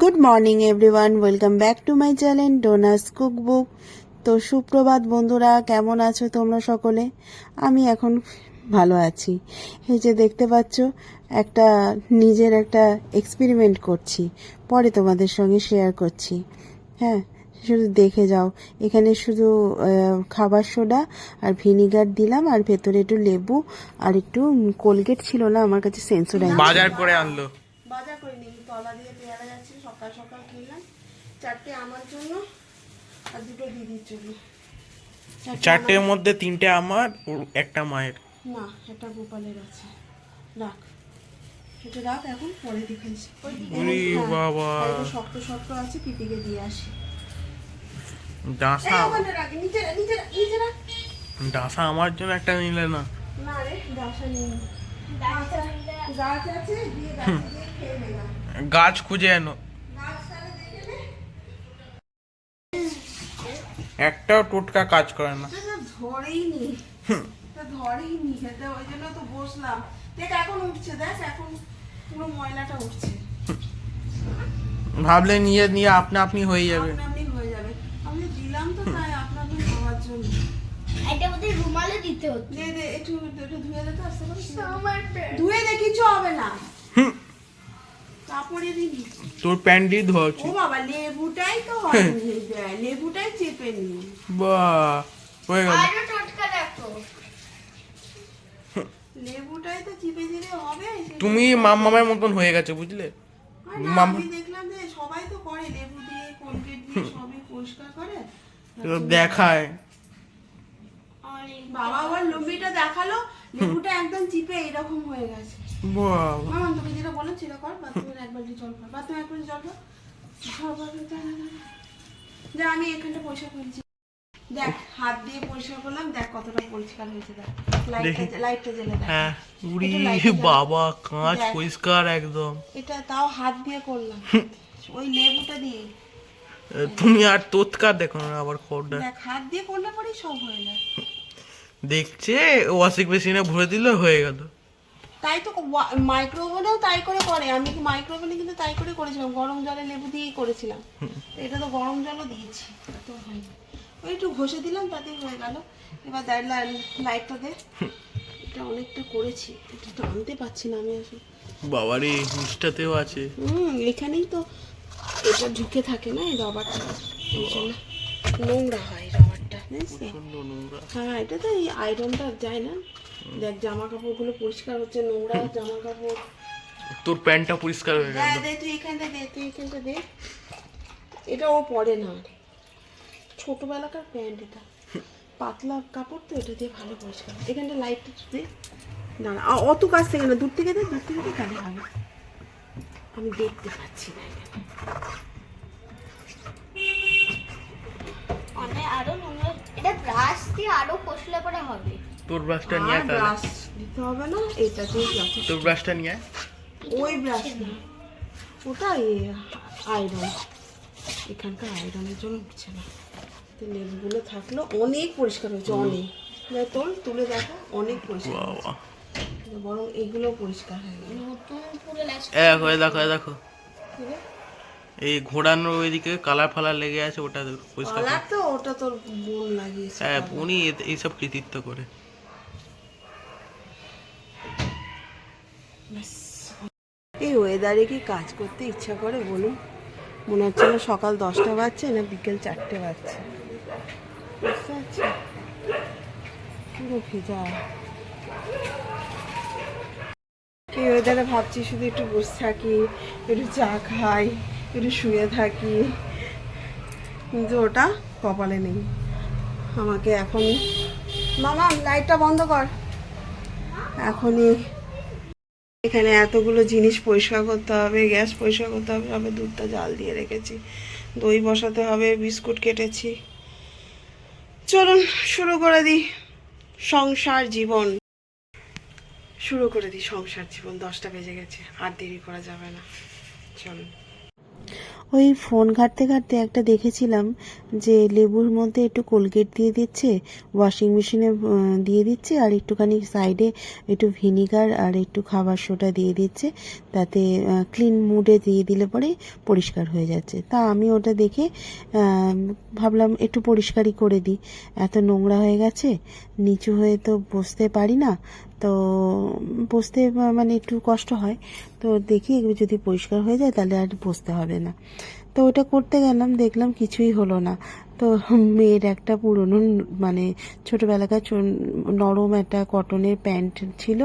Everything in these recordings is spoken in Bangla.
Good morning everyone welcome back to my channel ডোনাস cookbook তো সুপ্রভাত বন্ধুরা কেমন আছো তোমরা সকলে? আমি এখন ভালো আছি। এই যে দেখতে পাচ্ছ একটা নিজের একটা এক্সপেরিমেন্ট করছি। পরে তোমাদের সঙ্গে শেয়ার করছি। হ্যাঁ শুধু দেখে যাও। এখানে শুধু খাবার সোডা আর ভিনিগার দিলাম আর ভেতরে একটু লেবু আর একটু কোলগেট ছিল না আমার কাছে সেন্সোডাইন বাজার করে আনলো। বাজার করে নিই তলা দিয়ে পেয়ারা যাচ্ছে সকাল সকাল কিনলাম চারটে আমার জন্য আর দুটো দিদির জন্য। চারটের মধ্যে তিনটে আমার একটা মায়ের। না একটা গোপালের আছে। রাখ। এটা রাখ এখন পরে দেখাইছি ওরে বাবা। শক্ত শক্ত আছে পিপিকে দিয়ে আসি। ডাঁসা। ডাঁসা আমার জন্য একটা নিলে না। না রে নেই আচ্ছা, গাছ আছে দিয়ে গাছে দিয়ে খেয়ে গাছ খুঁজে এনো গাছ তাহলে দেখে নে। একটাও টোটকা কাজ করে না। ধরেই নি। ধরেই নি। এটা ওই জন্য তো বসলাম। দেখ এখন উঠছে দেখ এখন পুরো ময়লাটা উঠছে। ভাবলে নিয়ে নিয়ে আপনা আপনি হয়ে যাবে। আপনি হয়ে যাবে। আমি দিলাম তো তাই আপনা আপনি হওয়ার জন্য। এটা বোধহয় রুমালে দিতে হতো দে দে একটু একটু ধুয়ে দে তো আস্তে করে। ধুয়ে দে কিছু হবে না। হুম, কাপড়ে দিবি? তোর প্যান্ট দিয়ে ধোয়া ও বাবা লেবুটাই তো লেবুটাই চেপে নি। বাহ হয়ে গেল। আরও টোটকা দেখো। লেবুটাই তো চিপে দিলে হবে তুমি মামামের মতন হয়ে গেছে বুঝলে? মাম- আমি দেখলাম যে সবাই তো করে লেবু দিয়ে কোলগেট দিয়ে সবই পরিষ্কার করে। তো দেখায়। বাবা আবার লম্বিটা দেখাল লেবুটা একদম চিপে এরকম হয়ে গেছে। মামা তোকে যেটা বললাম সেটা কর বাথরুমের এক বালতি জল কর বাথরুমে এক বালতি জল কর বাবা, যা, যা, যা, যা। যা আমি এখানটা দেখ হাত দিয়ে পরিষ্কার করলাম দেখ কতটা পরিষ্কার হয়েছে দেখ। লাইটটা লাইটটা জ্বেলে দেখ। হ্যাঁ উড়ি। বাবা কাঁচ পরিষ্কার একদম। এটা তাও হাত দিয়ে করলাম। ওই লেবুটা দিয়ে। তুমি আর তোৎকার দেখো না আবার খবরটা দেখ হাত দিয়ে করলে পরেই সব হয়ে যায়। দেখছে ওয়াশিং মেশিনে ভরে দিলে হয়ে গেল। তাই তো মাইক্রোওভেনেও তাই করে করে। আমি কি মাইক্রোওভেনে কিন্তু তাই করে করেছিলাম। গরম জলে লেবু দিয়েই করেছিলাম। এটা তো গরম জলও দিয়েছি। তো হয়নি। ওই একটু ঘষে দিলাম তাতেই হয়ে গেল। এবার দেখ লাইটটা দে। এটা অনেকটা করেছি। এটা তো আনতে পারছি না আমি আসলে। বাবারে নিচটাতেও আছে। হুম এখানেই তো এটা ঝুঁকে থাকে না এই রবারটা এই জন্য নোংরা হয় রবারটা হ্যাঁ এটা তো এই আয়রনটা যায় না। দেখ জামা কাপড়গুলো পরিষ্কার হচ্ছে নোংরা জামা কাপড় তোর প্যান্টটা পরিষ্কার হয়ে দে গেল। দে তুই এখানটা দে তুই এখানটা দে। এটা ও পরে না। আর। ছোটবেলাকার প্যান্ট এটা। পাতলা কাপড় তো এটা দিয়ে ভালো পরিষ্কার। হয়। এখানটা লাইটটা দে। দাঁড়া আ, অত কাছ থেকে না দূর থেকে দে দূর থেকে দে হবে আমি দেখতে পাচ্ছি না এখানে। অনেক আরও নোংরা এটা ব্রাশ দিয়ে আরও কষলে পরে হবে। তোর ব্রাশটা নিয়ে আর তাহলে। ব্রাশ দিতে হবে না এটা দিয়ে যথেষ্ট। তোর ব্রাশটা নিয়ে। ওই ব্রাশ না। ওটা আয়রন এখানকার আয়রনের জন্য উঠছে না। তো লেবুগুলো থাকল অনেক পরিষ্কার হয়েছে অনেক। দেখ তোল তুলে দেখো অনেক পরিষ্কার বরং এগুলো পরিষ্কার হয়ে গেল হয়ে দেখো দেখো। এই ঘোড়ানোর ওইদিকে কালার ফালার লেগে আছে ওটা পরিষ্কার তো ওটা তোর বোন লাগিয়েছে। হ্যাঁ উনি এ- এইসব কৃতিত্ব করে। এই ওয়েদারে কি কাজ করতে ইচ্ছা করে বলুন? মনে হচ্ছে না সকাল দশটা বাজছে না বিকেল চারটে বাজছে। বুঝতে পারছি এই ওয়েদারে ভাবছি, শুধু একটু বসে থাকি, একটু চা খাই, একটু শুয়ে থাকি। কিন্তু ওটা কপালে নেই। আমাকে এখন মামা লাইটটা বন্ধ কর। এখনই এখানে এতগুলো জিনিস পরিষ্কার করতে হবে, গ্যাস পরিষ্কার করতে হবে, সবে দুধটা জাল দিয়ে রেখেছি। দই বসাতে হবে, বিস্কুট কেটেছি। চলুন শুরু করে দিই সংসার জীবন। শুরু করে দিই সংসার জীবন, দশটা বেজে গেছে, আর দেরি করা যাবে না। চলুন। ওই ফোন ঘাঁটতে ঘাঁটতে একটা দেখেছিলাম যে লেবুর মধ্যে একটু কোলগেট দিয়ে দিচ্ছে ওয়াশিং মেশিনে দিয়ে দিচ্ছে আর একটুখানি সাইডে একটু ভিনিগার আর একটু খাবার সোডা দিয়ে দিচ্ছে, তাতে ক্লিন মুডে দিয়ে দিলে পরে পরিষ্কার হয়ে যাচ্ছে। তা আমি ওটা দেখে ভাবলাম একটু পরিষ্কারই করে দিই। এত নোংরা হয়ে গেছে, নিচু হয়ে তো বসতে পারি না তো বসতে মানে একটু কষ্ট হয়। তো দেখি এগুলো যদি পরিষ্কার হয়ে যায় তাহলে আর বসতে হবে না। তো ওটা করতে গেলাম, দেখলাম কিছুই হলো না। তো মেয়ের একটা পুরনো মানে ছোটোবেলাকার নরম একটা কটনের প্যান্ট ছিল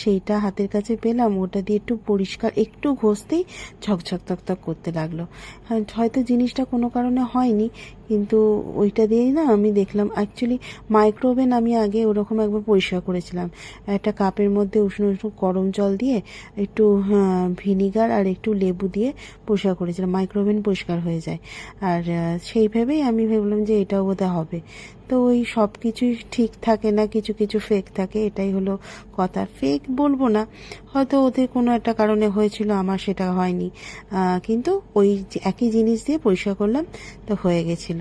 সেইটা হাতের কাছে পেলাম ওটা দিয়ে একটু পরিষ্কার একটু ঘষতেই ঝকঝক তকতক করতে লাগল। হ্যাঁ, হয়তো জিনিসটা কোনো কারণে হয়নি কিন্তু ওইটা দিয়েই না আমি দেখলাম অ্যাকচুয়ালি মাইক্রোওভেন আমি আগে ওরকম একবার পরিষ্কার করেছিলাম। একটা কাপের মধ্যে উষ্ণ উষ্ণ গরম জল দিয়ে একটু ভিনিগার আর একটু লেবু দিয়ে পরিষ্কার করেছিলাম মাইক্রোওভেন পরিষ্কার হয়ে যায়। আর আহ, সেই ভেবেই আমি ভাবলাম যে এটাও বোধহয় হবে। তো ওই সব কিছুই ঠিক থাকে না, কিছু কিছু ফেক থাকে, এটাই হলো কথা। ফেক বলব না, হয়তো ওদের কোনো একটা কারণে হয়েছিল, আমার সেটা হয়নি। কিন্তু ওই একই জিনিস দিয়ে পরিষ্কার করলাম, তো হয়ে গেছিল।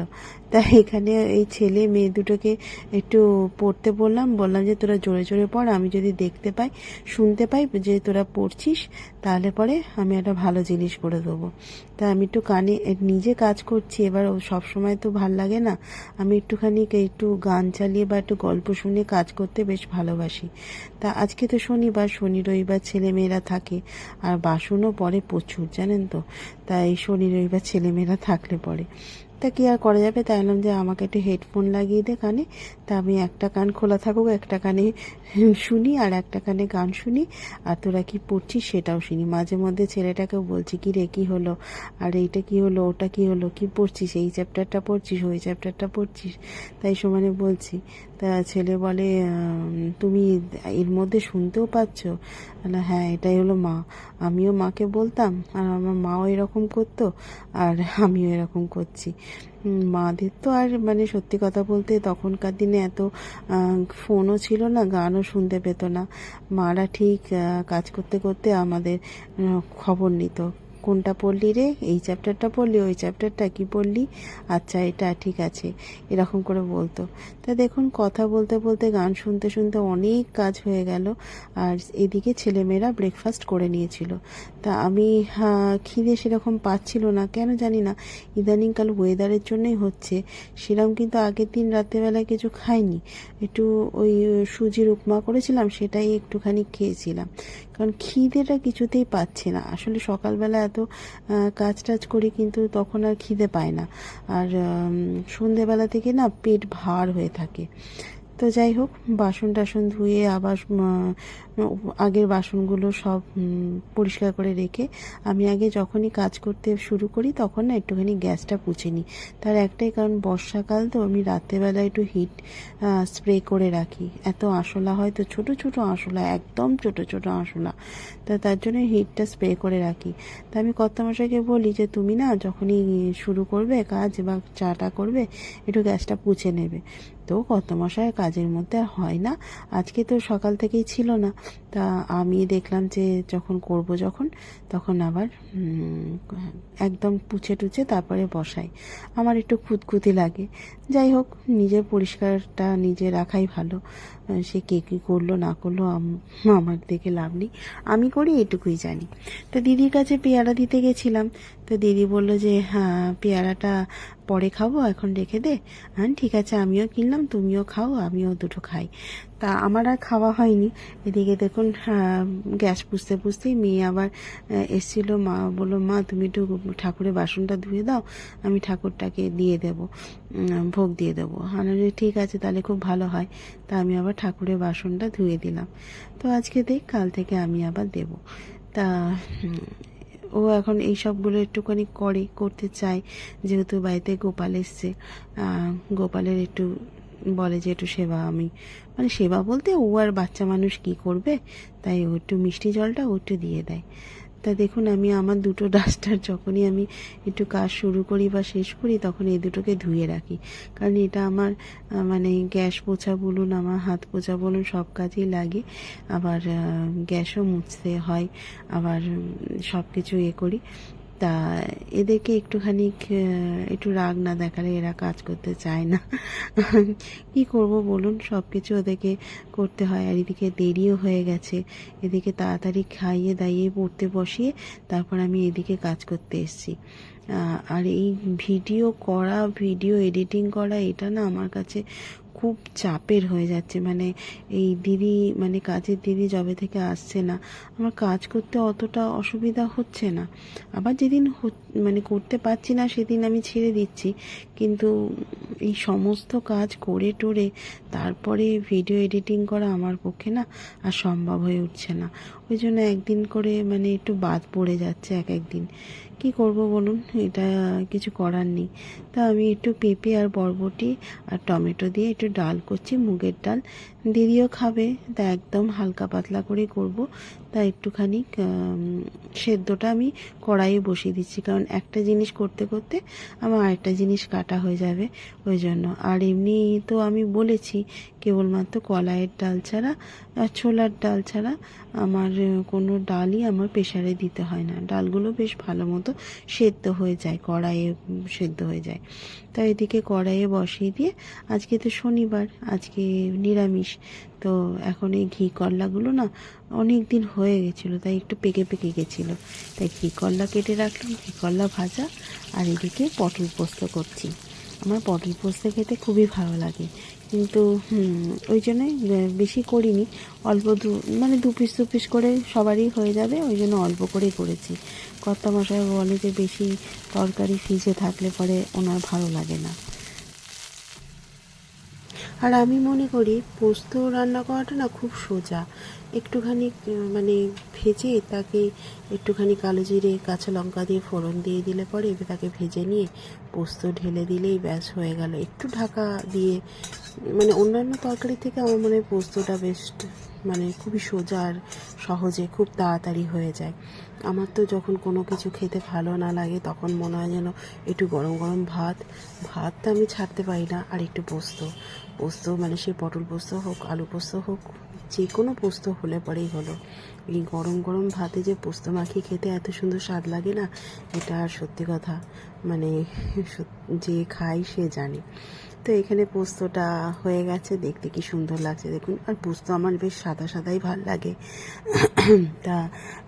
তা এখানে এই ছেলে মেয়ে দুটোকে একটু পড়তে বললাম। বললাম যে, তোরা জোরে জোরে পড়, আমি যদি দেখতে পাই, শুনতে পাই যে তোরা পড়ছিস, তাহলে পরে আমি একটা ভালো জিনিস করে দেবো। তা আমি একটু কানে, নিজে কাজ করছি, এবার সব সময় তো ভালো লাগে না। আমি একটুখানি একটু গান চালিয়ে বা একটু গল্প শুনে কাজ করতে বেশ ভালোবাসি। তা আজকে তো শনিবার, শনি, রবিবার ছেলে মেয়েরা থাকে, আর বাসনও পড়ে প্রচুর, জানেন তো? তাই শনি, রবিবার ছেলে মেয়েরা থাকলে পরে। তা কি আর করা যাবে? তাই যে আমাকে একটু হেডফোন লাগিয়ে দে কানে। তা আমি একটা কান খোলা থাকুক, একটা কানে শুনি আর একটা কানে গান শুনি। আর তোরা কি পড়ছিস সেটাও শুনি। মাঝে মধ্যে ছেলেটাকেও বলছি, কি রে, কী হলো? আর এইটা কি হলো? ওটা কি হলো? কি পড়ছিস? এই চ্যাপ্টারটা পড়ছিস? ওই চ্যাপ্টারটা পড়ছিস? তাই সমানে বলছি তা ছেলে বলে তুমি এর মধ্যে শুনতেও পাচ্ছ? বলে, হ্যাঁ এটাই হলো মা। আমিও মাকে বলতাম আর আমার মাও এরকম করতো আর আমিও এরকম করছি। মাদের তো আর মানে সত্যি কথা বলতে তখনকার দিনে এত ফোনও ছিল না গানও শুনতে পেত না। মারা ঠিক কাজ করতে করতে আমাদের খবর নিত। কোনটা পড়লি রে? এই চ্যাপ্টারটা পড়লি, ওই চ্যাপ্টারটা কি পড়লি? আচ্ছা এটা ঠিক আছে। এরকম করে বলতো। তা দেখুন, কথা বলতে বলতে, গান শুনতে শুনতে অনেক কাজ হয়ে গেল আর এদিকে ছেলেমেয়েরা ব্রেকফাস্ট করে নিয়েছিল। তা আমি খিদে সেরকম পাচ্ছিল না, কেন জানি না। ইদানিংকাল ওয়েদারের জন্যই হচ্ছে। সেরকম কিন্তু আগের দিন রাত্রেবেলায় কিছু খাইনি। একটু ওই সুজির উপমা করেছিলাম, সেটাই একটুখানি খেয়েছিলাম। কারণ খিদেটা কিছুতেই পাচ্ছি না। আসলে সকালবেলা এত কাজ টাজ করি কিন্তু তখন আর খিদে পায় না। আর সন্ধেবেলা থেকে না পেট ভার হয়ে থাকে। তো যাই হোক বাসন টাসন ধুয়ে আবার আগের বাসনগুলো সব পরিষ্কার করে রেখে আমি আগে যখনই কাজ করতে শুরু করি তখন না একটুখানি গ্যাসটা পুছে নিই। তার একটাই কারণ বর্ষাকাল তো আমি রাত্রেবেলা একটু হিট স্প্রে করে রাখি। এত আঁশলা হয় তো ছোটো, ছোট আঁশলা, একদম ছোট ছোট আঁশলা। তা তার জন্য হিটটা স্প্রে করে রাখি। তা আমি কর্তামশাইকে বলি যে, তুমি না যখনই শুরু করবে কাজ বা চাটা করবে, একটু গ্যাসটা পুছে নেবে। তো কর্তামশাই কাজের মধ্যে হয় না। আজকে তো সকাল থেকেই ছিল না। তা আমি দেখলাম যে যখন করব যখন, তখন আবার একদম পুছে টুছে তারপরে বসাই। আমার একটু খুঁতখুঁতি লাগে। যাই হোক, নিজের পরিষ্কারটা নিজে রাখাই ভালো। সে কে কী করল না করল আমার দেখে লাভ নেই। আমি করি এটুকুই জানি। তো দিদির কাছে পেয়ারা দিতে গেছিলাম। তো দিদি বলল যে হ্যাঁ পেয়ারাটা পরে খাব এখন রেখে দে। হ্যাঁ ঠিক আছে আমিও কিনলাম তুমিও খাও আমিও দুটো খাই। তা আমার আর খাওয়া হয়নি। এদিকে দেখুন হ্যাঁ, গ্যাস পুষতে পুষতেই মেয়ে আবার এসছিল। মা বলল মা তুমি একটু ঠাকুরের বাসনটা ধুয়ে দাও আমি ঠাকুরটাকে দিয়ে দেব ভোগ দিয়ে দেবো। বললাম, ঠিক আছে তাহলে খুব ভালো হয়। তা আমি আবার ঠাকুরের বাসনটা ধুয়ে দিলাম। তো আজকে দেখ, কাল থেকে আমি আবার দেব। তা, ও এখন এই সবগুলো একটুখানি করে, করতে চায়, যেহেতু বাড়িতে গোপাল এসছে। গোপালের একটু বলে যে একটু সেবা আমি মানে সেবা বলতে ও আর বাচ্চা মানুষ কি করবে? তাই ও একটু মিষ্টি জলটা ও একটু দিয়ে দেয়। তা দেখুন, আমি আমার দুটো ডাস্টার যখনই আমি একটু কাজ শুরু করি বা শেষ করি, তখন এই দুটোকে ধুয়ে রাখি। কারণ এটা আমার মানে গ্যাস পোছা বলুন, আমার হাত পোছা বলুন, সব কাজেই লাগে। আবার গ্যাসও মুছতে হয়, আবার সব কিছু এ করি। তা এদেরকে একটুখানি একটু রাগ না দেখালে এরা কাজ করতে চায় না। কি করব বলুন? সব কিছু ওদেরকে করতে হয়। আর এদিকে দেরিও হয়ে গেছে। এদিকে তাড়াতাড়ি খাইয়ে দাইয়ে পড়তে বসিয়ে তারপর আমি এদিকে কাজ করতে এসেছি। আর এই ভিডিও করা, ভিডিও এডিটিং করা, এটা না আমার কাছে খুব চাপের হয়ে যাচ্ছে। মানে এই দিদি মানে কাজের দিদি জবে থেকে আসছে না। আমার কাজ করতে অতটা অসুবিধা হচ্ছে না। আবার যেদিন মানে করতে পারছি না সেদিন আমি ছেড়ে দিচ্ছি। কিন্তু এই সমস্ত কাজ করে টোরে তারপরে ভিডিও এডিটিং করা আমার পক্ষে না আর সম্ভব হয়ে উঠছে না। ওই জন্য একদিন করে মানে একটু বাদ পড়ে যাচ্ছে এক একদিন। কি করব বলুন? এটা কিছু করার নেই। তা আমি একটু পেঁপে আর বরবটি আর টমেটো দিয়ে একটু ডাল করছি, মুগের ডাল। দিদিও খাবে, তা একদম হালকা পাতলা করে করব। তা একটুখানি সেদ্ধটা আমি কড়াইয়ে বসিয়ে দিচ্ছি। কারণ একটা জিনিস করতে করতে আমার আরেকটা জিনিস কাটা হয়ে যাবে, ওই জন্য। আর এমনি তো আমি বলেছি, কেবলমাত্র কলাইয়ের ডাল ছাড়া আর ছোলার ডাল ছাড়া আমার কোনো ডালই আমার প্রেশারে দিতে হয় না। ডালগুলো বেশ ভালো মতো সেদ্ধ হয়ে যায়, কড়াইয়ে সেদ্ধ হয়ে যায়। তো এদিকে কড়াইয়ে বসিয়ে দিয়ে, আজকে তো শনিবার, আজকে নিরামিষ। তো এখন এই ঘি করলাগুলো না অনেক দিন হয়ে গেছিল তাই একটু পেকে পেকে গেছিল। তাই ঘি করলা কেটে রাখলাম ঘি করলা ভাজা আর এদিকে পটল পোস্ত করছি। আমার পটল পোস্ত খেতে খুবই ভালো লাগে। কিন্তু ওই জন্যই আহ, বেশি করিনি। অল্প দু মানে দু পিস দু পিস করে সবারই হয়ে যাবে ওই জন্য অল্প করেই করেছি। কর্তা মশাই বলে যে বেশি তরকারি ফ্রিজে থাকলে পরে ওনার ভালো লাগে না। আর আমি মনে করি পোস্ত রান্না করাটা না খুব সোজা। একটুখানি মানে ভেজে তাকে একটুখানি কালো জিরে, কাঁচা লঙ্কা দিয়ে ফোড়ন দিয়ে দিলে পরে তাকে ভেজে নিয়ে পোস্ত ঢেলে দিলেই ব্যাস হয়ে গেল। একটু ঢাকা দিয়ে মানে অন্যান্য তরকারি থেকে আমার মনে হয় পোস্তটা বেস্ট মানে খুবই সোজা আর সহজে খুব তাড়াতাড়ি হয়ে যায়। আমার তো যখন কোনো কিছু খেতে ভালো না লাগে তখন মনে হয় যেন একটু গরম গরম ভাত ভাত তো আমি ছাড়তে পারি না, আর একটু পোস্ত। পোস্ত মানে সে পটল পোস্ত হোক, আলু পোস্ত হোক, যে কোনো পোস্ত হলে পরেই হলো। এই গরম গরম ভাতে যে পোস্ত মাখিয়ে খেতে এত সুন্দর স্বাদ লাগে না, এটা সত্যি কথা। মানে সত- যে খাই সে জানে। তো এখানে পোস্তটা হয়ে গেছে, দেখতে কি সুন্দর লাগছে দেখুন। আর পোস্ত আমার বেশ সাদা সাদাই ভালো লাগে। তা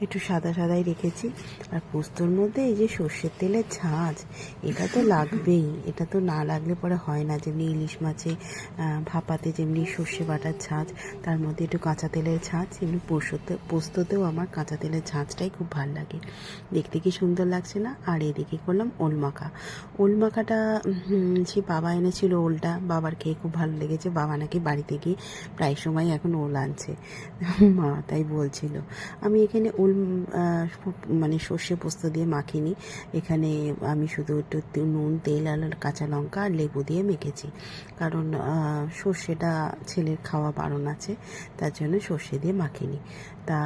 একটু সাদা সাদাই রেখেছি। আর পোস্তর মধ্যে এই যে সর্ষের তেলের ঝাঁঝ এটা তো লাগবেই। এটা তো না লাগলে পরে হয় না। যেমনি ইলিশ মাছে ভাপাতে যেমনি সর্ষে বাটার ঝাঁঝ তার মধ্যে একটু কাঁচা তেলের ঝাঁঝ এমনি পোস্ততে, পোস্ততেও আমার কাঁচা তেলের ঝাঁঝটাই খুব ভালো লাগে। দেখতে কি সুন্দর লাগছে না? আর এদিকে করলাম ওল মাখা। ওল সে বাবা এনেছিল ওলটা। বাবার খেয়ে খুব ভালো লেগেছে। বাবা নাকি বাড়িতে গিয়ে প্রায় সময় এখন ওল আনছে। মা তাই বলছিল। আমি এখানে ওল মানে সর্ষে পোস্ত দিয়ে মাখিনি। এখানে আমি শুধু একটু নুন, তেল আর কাঁচা লঙ্কা আর লেবু দিয়ে মেখেছি। কারণ সর্ষেটা ছেলের খাওয়া বারণ আছে। তার জন্য সর্ষে দিয়ে মাখিনি। তা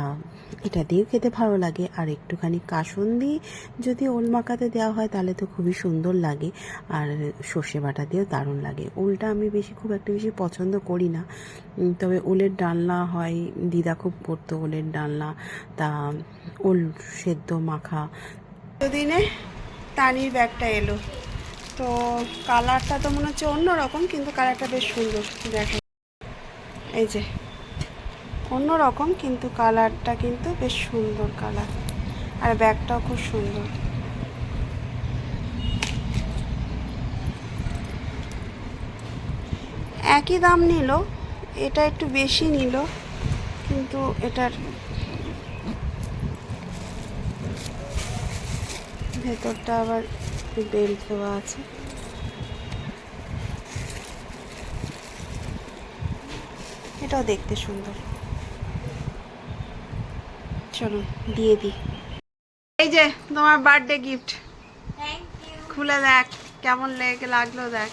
এটা দিয়েও খেতে ভালো লাগে। আর একটুখানি কাসন দিয়ে যদি ওল মাখাতে দেওয়া হয় তাহলে তো খুবই সুন্দর লাগে। আর সর্ষে বাটা দিয়েও দারুণ লাগে। ওলটা আমি বেশি খুব একটা বেশি পছন্দ করি না। তবে ওলের ডালনা হয়। দিদা খুব করতো ওলের ডালনা। তা ওল সেদ্ধ মাখা। দিনে তানির ব্যাগটা এলো। তো কালারটা তো মনে হচ্ছে অন্যরকম, কিন্তু কালারটা বেশ সুন্দর। দেখো এই যে অন্যরকম, কিন্তু কালারটা কিন্তু বেশ সুন্দর কালার। আর ব্যাগটাও খুব সুন্দর। একই দাম নিল, এটা একটু বেশি নিল, কিন্তু এটার ভেতরটা আবার বেল্ট দেওয়া আছে। এটাও দেখতে সুন্দর। চলো দিয়ে দিই। এই যে তোমার বার্থডে গিফট খুলে দেখ কেমন লেগে লাগল দেখ।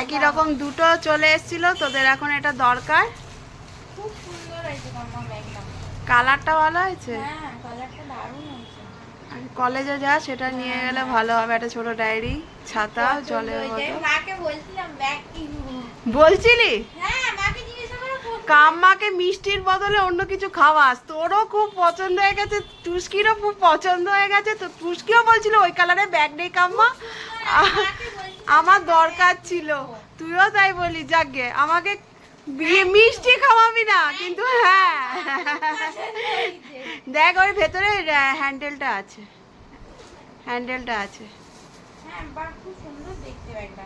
একই রকম দুটো চলে এসেছিল তোদের এখন এটা দরকার। কালারটা ভালো হয়েছে? হ্যাঁ কলেজে যা সেটা নিয়ে গেলে ভালো হবে একটা ছোট ডায়েরি ছাতা কিনবো বলছিলি? হ্যাঁ কাম্মাকে মিষ্টির বদলে অন্য কিছু খাওয়াস। তোরও খুব পছন্দ হয়ে গেছে টুস্কিরও খুব পছন্দ হয়ে গেছে। তো টুস্কিও বলছিল ওই কালারের ব্যাগ নেই কাম্মা। আমার দরকার ছিল। তুইও তাই বলি যাকে আমাকে মিষ্টি খাওয়াবি না কিন্তু হ্যাঁ। দেখ ওই ভেতরে হ্যান্ডেলটা আছে। হ্যান্ডেলটা আছে। হ্যাঁ ব্যাগটা।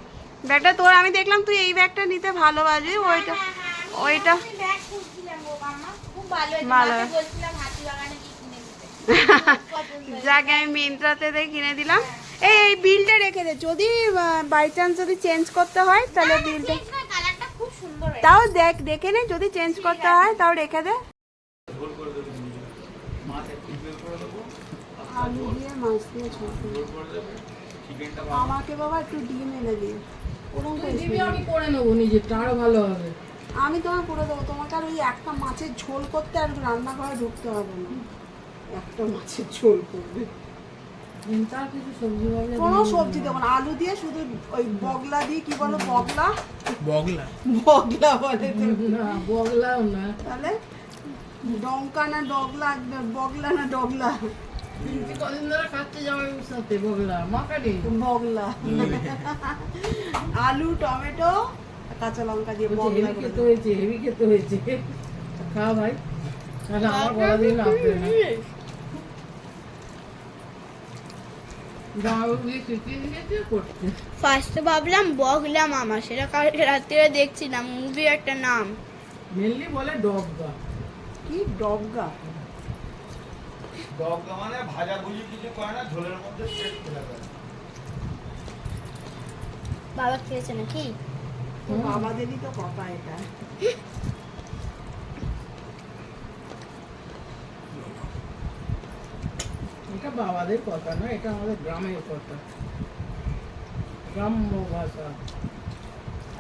ব্যাগটা তোর আমি দেখলাম তুই এই ব্যাগটা নিতে ভালোবাসি ওইটা ওইটা। যাকে আমি মিন্ত্রাতে দিয়ে কিনে দিলাম। এই এই বিলটা রেখে দে। যদি বাই চান্স যদি চেঞ্জ করতে হয় তাহলে বিলটা তাও দেখ দেখে নে যদি চেঞ্জ করতে হয় তাও রেখে দে। আলু দিয়ে মাছ দিয়ে আমাকে বাবা একটু ডিম এনে দিও। ওরকম আমি করে নেব নিজেরটা আরও ভালো হবে। আমি তোমার করে দেবো। তোমাকে আর ওই একটা মাছের ঝোল করতে আর রান্নাঘরে ঢুকতে হবে না। একটা মাছের ঝোল করবে। কোনো সবজি দেবো না। আলু দিয়ে শুধু ওই বগলা দিয়ে কি বলো? বগলা? বগলা। বগলা বলে বগলাও না। তাহলে ডঙ্কা না ডগলা? বগলা না ডগলা? বগলা। আলু টমেটো কাঁচা লঙ্কা দিয়ে হেভি খেতে হয়েছে হেভি খেতে হয়েছে। ভাই তাহলে আমার দিয়ে না। ফার্স্টে ভাবলাম বগলা মামা সেটা কালকে রাত্রে দেখছিলাম মুভি একটা নাম। মেনলি বলে কি? ডগা দগ্গা মানে ভাজা ভুজি কিছু করে না ঝোলের মধ্যে ফেলে বাবা খেয়েছে নাকি? বাবাদেরই তো কথা এটা এটা বাবাদের কথা না, এটা আমাদের গ্রামের কথা। গ্রাম্য ভাষা।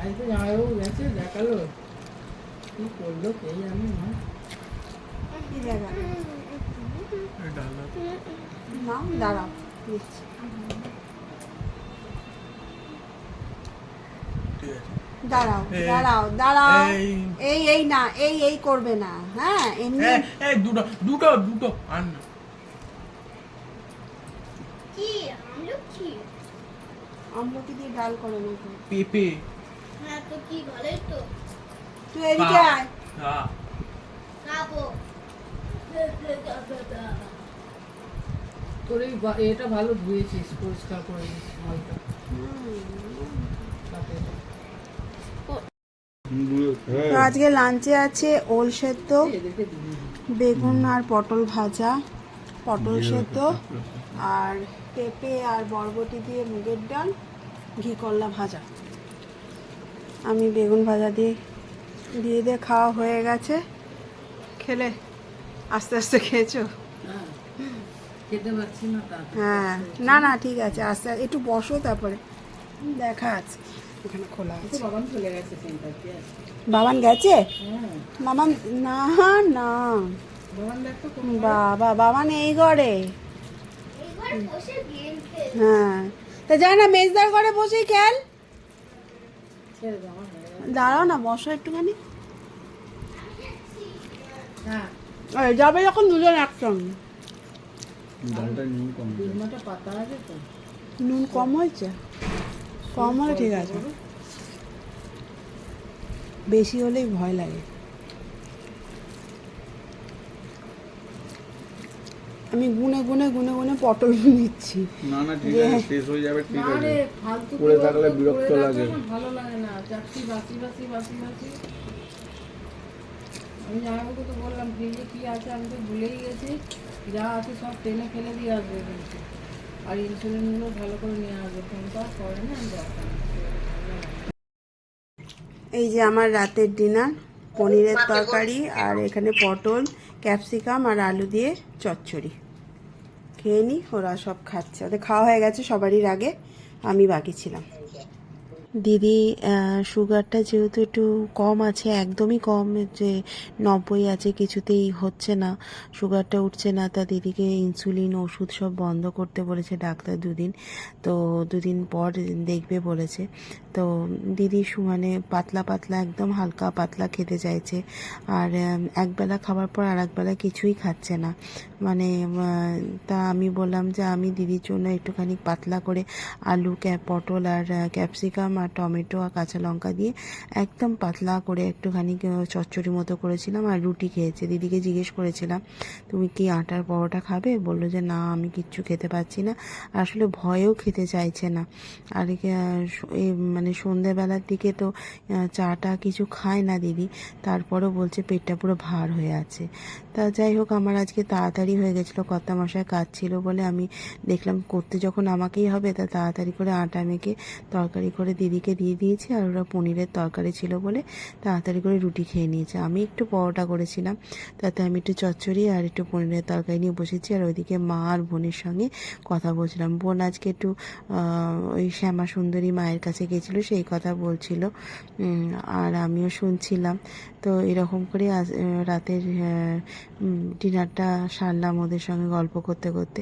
আজ তো জামাইবাবু গেছে, দেখাল। কি করল কে জানে না। কি দাঁড়াও দিচ্ছি। ঠিক আছে দাঁড়াও দাঁড়াও দাঁড়াও। এই- এই না এই এই করবে না। হ্যাঁ এমনি এই, এই দুটো দুটো দুটো আর কি? আমলকি? আমলকি দিয়ে ডাল করে নাকি পেঁপে। হ্যাঁ তো কি ভালোই তো? তুই এদিকে আয়। হ্যাঁ খাব। তোর এই এটা ভালো ধুয়েছিস পরিষ্কার করে মালটা তো আজকে লাঞ্চে আছে ওল সেদ্ধ বেগুন আর পটল ভাজা পটল সেদ্ধ আর পেঁপে আর বরবটি দিয়ে মুগের ডাল ঘি করলা ভাজা। আমি বেগুন ভাজা দিয়ে দিয়ে দিয়ে খাওয়া হয়ে গেছে। খেলে? আস্তে আস্তে খেয়েছো? হ্যাঁ না হ্যাঁ। না না ঠিক আছে আস্তে একটু বসো তারপরে। দেখা আছে। এখানে খোলা আছে। বাগান চলে গেছে সেন্টার বাবান গেছে? হ্যাঁ। না না। বাবা বাবান এই ঘরে। এবার বসে গেম খেল হ্যাঁ। তা যাই না মেজদার ঘরে বসেই খেল। দাঁড়াও না বসো একটুখানি। হ্যাঁ। এই, যাবে যখন দুজন একসঙ্গে। নুন কম হয়েছে? কম হলে ঠিক আছে। বেশি হলেই ভয় লাগে। আমি গুনে গুনে গুনে গুনে পটল নিচ্ছি। না না ঠিক আছে শেষ হয়ে যাবে ঠিক আছে। রে ফালতু পড়ে কি থাকলে বিরক্ত লাগে। ভালো লাগে না। চারটি বাসি বাসি বাসি বাসি আমি জামাইবাবুকে তো বললাম ফ্রিজে কি আছে? আমি তো ভুলেই গেছি। যা আছে সব টেনে ফেলে দিয়ে আসবে কিন্তু। আর ইনসুলিনগুলো ভালো করে নিয়ে ফোনটা করে না এই যে আমার রাতের ডিনার পনিরের তরকারি আর এখানে পটল ক্যাপসিকাম আর আলু দিয়ে চচ্চড়ি। খেয়ে নি, ওরা সব খাচ্ছে। ওদের খাওয়া হয়ে গেছে সবারই আগে আমি বাকি ছিলাম। দিদি সুগারটা যেহেতু একটু কম আছে, একদমই কম, যে নব্বই আছে, কিছুতেই হচ্ছে না। সুগারটা উঠছে না, তা দিদিকে ইনসুলিন ওষুধ সব বন্ধ করতে বলেছে ডাক্তার দুদিন। তো দুদিন পর দেখবে বলেছে। তো দিদি মানে পাতলা পাতলা, একদম হালকা পাতলা খেতে চাইছে। আর একবেলা খাবার পর আর একবেলা কিছুই খাচ্ছে না। মানে তা আমি বললাম যে আমি দিদির জন্য একটুখানি পাতলা করে আলু পটল আর ক্যাপসিকাম আর টমেটো আর কাঁচা লঙ্কা দিয়ে একদম পাতলা করে একটুখানি চচ্চড়ি মতো করেছিলাম আর রুটি খেয়েছে। দিদিকে জিজ্ঞেস করেছিলাম, তুমি কি আটার পরোটা খাবে? বলল যে, না, আমি কিচ্ছু খেতে পাচ্ছি না। আসলে ভয়েও খেতে চাইছে না। আর এই মানে সন্ধেবেলার দিকে তো চাটা কিছু খায় না দিদি। তারপরও বলছে পেটটা পুরো ভার হয়ে আছে। তা যাই হোক, আমার আজকে তাড়াতাড়ি হয়ে গেছিল কর্তা মশায় কাজ ছিল বলে আমি দেখলাম করতে যখন আমাকেই হবে, তা তাড়াতাড়ি করে আটা মেখে তরকারি করে দিদিকে দিয়ে দিয়েছি আর ওরা পনিরের তরকারি ছিল বলে তাড়াতাড়ি করে রুটি খেয়ে নিয়েছে। আমি একটু পরোটা করেছিলাম, তাতে আমি একটু চচ্চড়ি আর একটু পনিরের তরকারি নিয়ে বসেছি আর ওইদিকে মা আর বোনের সঙ্গে কথা বলছিলাম। বোন আজকে একটু ওই শ্যামা সুন্দরী মায়ের কাছে গেছিল, সেই কথা বলছিল আর আমিও শুনছিলাম। তো এরকম করে আজ, রাতের ডিনারটা সারলাম ওদের সঙ্গে গল্প করতে করতে।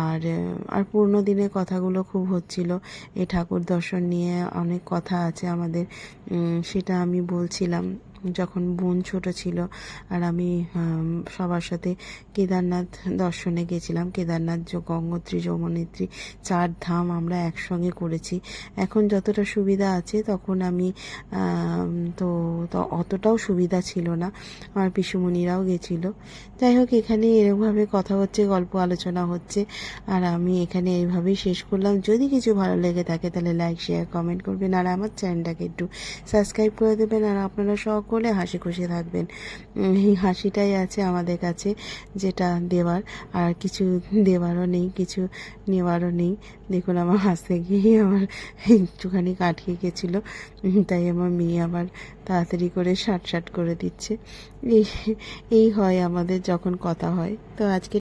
আর আর পুরনো দিনের কথাগুলো খুব হচ্ছিল। এই ঠাকুর দর্শন নিয়ে অনেক কথা আছে আমাদের। সেটা আমি বলছিলাম। যখন বোন ছোট ছিল আর আমি সবার সাথে কেদারনাথ দর্শনে গেছিলাম। কেদারনাথ গঙ্গোত্রী, যমুনেত্রী চার ধাম আমরা একসঙ্গে করেছি। এখন যতটা সুবিধা আছে তখন আমি তো অতটাও সুবিধা ছিল না। আমার পিসুমণিরাও গেছিল। যাই হোক, এখানে এরকমভাবে কথা হচ্ছে, গল্প আলোচনা হচ্ছে। আর আমি এখানে এইভাবেই শেষ করলাম। যদি কিছু ভালো লেগে থাকে তাহলে লাইক শেয়ার কমেন্ট করবেন। আর আমার চ্যানেলটাকে একটু সাবস্ক্রাইব করে দেবেন। আর আপনারা সকলে হাসি খুশি থাকবেন। এই হাসিটাই আছে আমাদের কাছে, যেটা দেওয়ার। আর কিছু দেওয়ারও নেই, কিছু নেওয়ারও নেই। দেখুন, আমার হাসতে গিয়ে আমার একটুখানি কাটকে গেছিল। তাই আমার মেয়ে আবার তাড়াতাড়ি করে শার্ট শার্ট করে দিচ্ছে। এই এই হয় আমাদের যখন কথা হয়। তো আজকে